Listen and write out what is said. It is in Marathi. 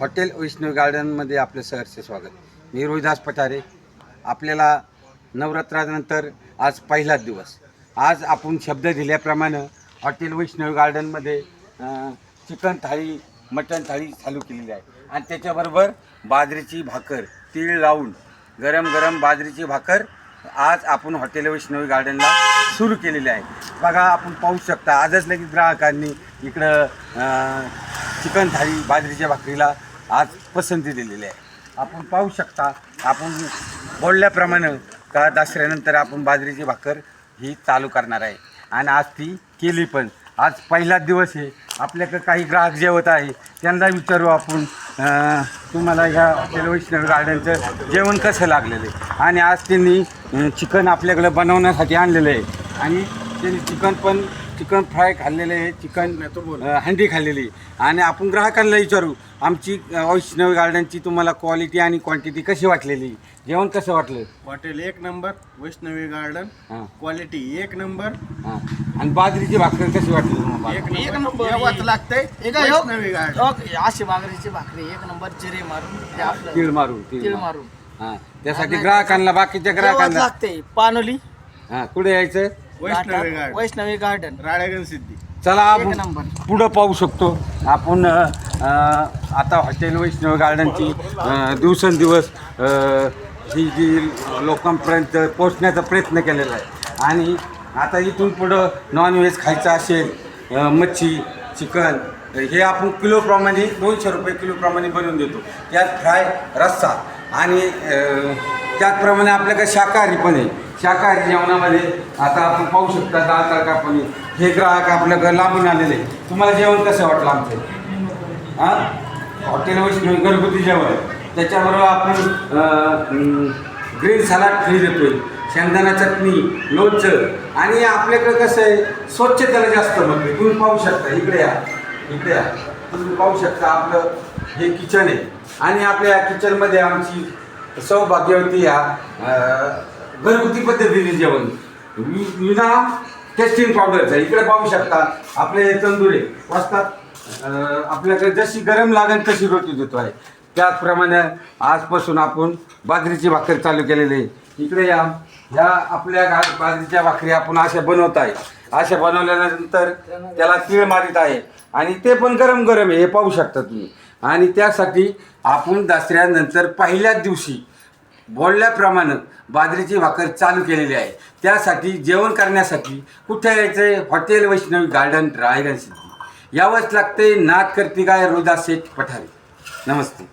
हॉटेल वैष्णवी गार्डनमध्ये आपलं सहर्ष स्वागत. मी रोहिदास पठारे. आपल्याला नवरात्रानंतर आज पहिलाच दिवस. आज आपण शब्द दिल्याप्रमाणे हॉटेल वैष्णवी गार्डनमध्ये चिकन थाळी मटण थाळी चालू केलेली आहे. आणि त्याच्याबरोबर बाजरीची भाकर तीळ लावून गरम गरम बाजरीची भाकर आज आपण हॉटेल वैष्णवी गार्डनला सुरू केलेली आहे. बघा आपण पाहू शकता आजच लगेच ग्राहकांनी इकडं चिकन थाळी बाजरीच्या भाकरीला आज पसंती दिलेली आहे. आपण पाहू शकता आपण बोलल्याप्रमाणे का दसऱ्यानंतर आपण बाजरीची भाकर ही चालू करणार आहे. आणि आज ती केली पण. आज पहिलाच दिवस आहे. आपल्याकडे काही ग्राहक जेवत आहे त्यांना विचारू आपण तुम्हाला ह्या हॉटेल वैष्णव गार्डनचं जेवण कसं लागलेलं आहे? आणि आज त्यांनी चिकन आपल्याकडे बनवण्यासाठी आणलेलं आहे. आणि त्यांनी चिकन पण चिकन फ्राय खाल्लेलं आहे चिकन हंडी खाल्लेली आहे. आणि आपण ग्राहकांना विचारू आमची वैष्णव गार्डनची तुम्हाला क्वालिटी आणि क्वांटिटी कशी वाटलेली? जेवण कसं वाटलं? हॉटेल एक नंबर वैष्णवी गार्डन हां. क्वालिटी एक नंबर. हां. आणि बाजरीची भाकर कशी वाटली एक नंबर. लागतंय? वैष्णवी गार्डन. अशी बाजरीची भाकरी एक नंबर जिरे मारून ते आपलं तीळ मारून तीळ मारून. हां. त्यासाठी ग्राहकांना बाकीच्या ग्राहकांना. लागते पानोली. हां कुठे यायचं? Vaishnavi garden Vaishnavi garden Ralegan Siddhi. चला एक आपण नंबर. पुढं पाहू शकतो. आपण अ, अ, आता हॉटेल वैष्णव गार्डनची अ, दिवसेंदिवस अ, ही जी लोकांपर्यंत पोचण्याचा प्रयत्न केलेला आहे. आणि आता इथून पुढं नॉनव्हेज खायचं असेल अ, मच्छी चिकन हे आपण किलोप्रमाणे दोनशे रुपये किलोप्रमाणे बनवून देतो. त्यात फ्राय रस्सा आणि अ, त्याचप्रमाणे आपल्याकडे शाकाहारी पण आहे. शाकाहारी जेवणामध्ये आता आपण पाहू शकता दाल तडका पनीर हे ग्राहक आपल्याकडे लांबून आलेले आहे. तुम्हाला जेवण कसं वाटलं आमचं? हां? हॉटेल वैष्णवी घरगुती जेवण. त्याच्याबरोबर आपण ग्रीन सलाड फ्री देतोय. शेंगदाणा चटणी लोणचं. आणि आपल्याकडे कसं आहे स्वच्छतेला जास्त म्हणते तुम्ही पाहू शकता. इकडे या. इकडे या. तुम्ही पाहू शकता आपलं हे किचन आहे. आणि आपल्या किचनमध्ये आमची सौभाग्यवती या घरगुती पद्धतीने जेवण. विना टेस्टिंग पावडरचा इकडे पाहू शकता आपले हे तंदुरे वाजतात आपल्याकडे जशी गरम लागेल तशी रोटी देतो आहे. त्याचप्रमाणे आजपासून आपण बाजरीची भाकर चालू केलेली आहे. इकडे या. ह्या आपल्या गा- बाजरीच्या भाकरी आपण अशा बनवत आहे अशा बनवल्यानंतर त्याला तीळ मारित आहे. आणि ते पण गरम गरम आहे हे पाहू शकता तुम्ही. आणि त्यासाठी आपण दसऱ्यानंतर पहिल्याच दिवशी बोलल्याप्रमाणे बाजरीची भाकर चालू केलेली आहे. त्यासाठी जेवण करण्यासाठी कुठे यायचं? आहे हॉटेल वैष्णवी गार्डन रायगड सिद्धी यावंच लागते. नाथ करती काय रोदा शेठ पठारे. नमस्ते.